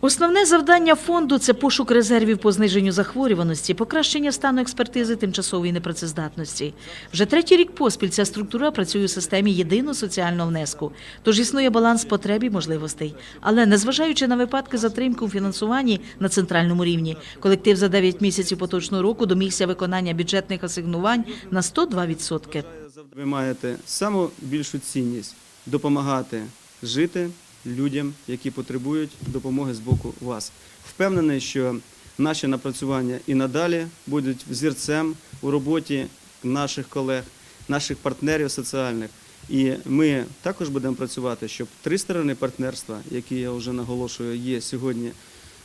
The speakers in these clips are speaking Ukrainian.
Основне завдання фонду це пошук резервів по зниженню захворюваності, покращення стану експертизи тимчасової непрацездатності. Вже третій рік поспіль ця структура працює у системі єдиного соціального внеску, тож існує баланс потреб і можливостей. Але незважаючи на випадки затримки у фінансуванні на центральному рівні, колектив за 9 місяців поточного року домігся виконання бюджетних асигнувань на 102%. Ви маєте саму більшу цінність допомагати жити людям, які потребують допомоги з боку вас. Впевнений, що наші напрацювання і надалі будуть взірцем у роботі наших колег, наших партнерів соціальних. І ми також будемо працювати, щоб три сторони партнерства, які я вже наголошую, є сьогодні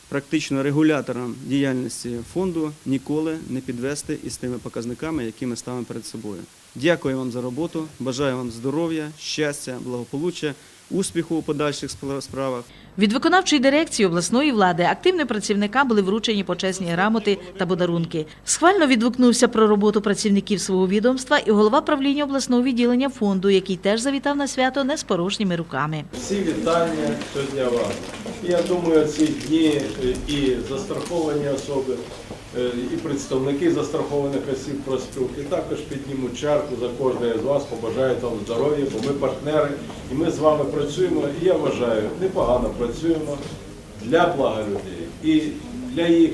практично регулятором діяльності фонду, ніколи не підвести із тими показниками, які ми ставимо перед собою. Дякую вам за роботу, бажаю вам здоров'я, щастя, благополуччя, успіху у подальших спра- справах. Від виконавчої дирекції обласної влади активним працівникам були вручені почесні грамоти та подарунки. Схвально відгукнувся про роботу працівників свого відомства і голова правління обласного відділення фонду, який теж завітав на свято не з порожніми руками. Всі вітання сьогодні вам. Я думаю, ці дні е, і застраховані особи, і представники застрахованих осіб профспілки також піднімуть чарку за кожного з вас, побажають вам здоров'я, бо ми партнери, і ми з вами працюємо. І я вважаю, непогано працюємо для блага людей і для їх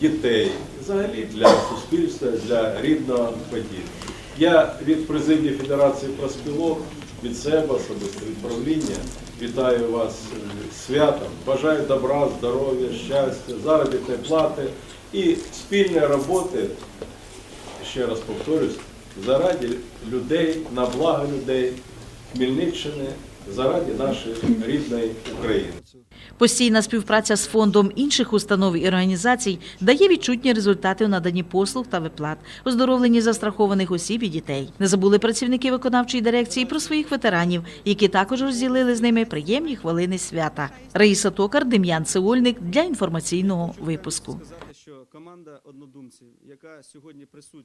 дітей, взагалі для суспільства, для рідного поділу. Я від президії Федерації проспілок, від себе особисто від правління вітаю вас святом. Бажаю добра, здоров'я, щастя, заробітної плати і спільної роботи, ще раз повторюсь, заради людей, на благо людей Хмельниччини, заради нашої рідної України. Постійна співпраця з фондом інших установ і організацій дає відчутні результати у наданні послуг та виплат, оздоровленні застрахованих осіб і дітей. Не забули працівники виконавчої дирекції про своїх ветеранів, які також розділили з ними приємні хвилини свята. Раїса Токар, Дем'ян Цеольник для інформаційного випуску. Команда однодумців, яка сьогодні присутня.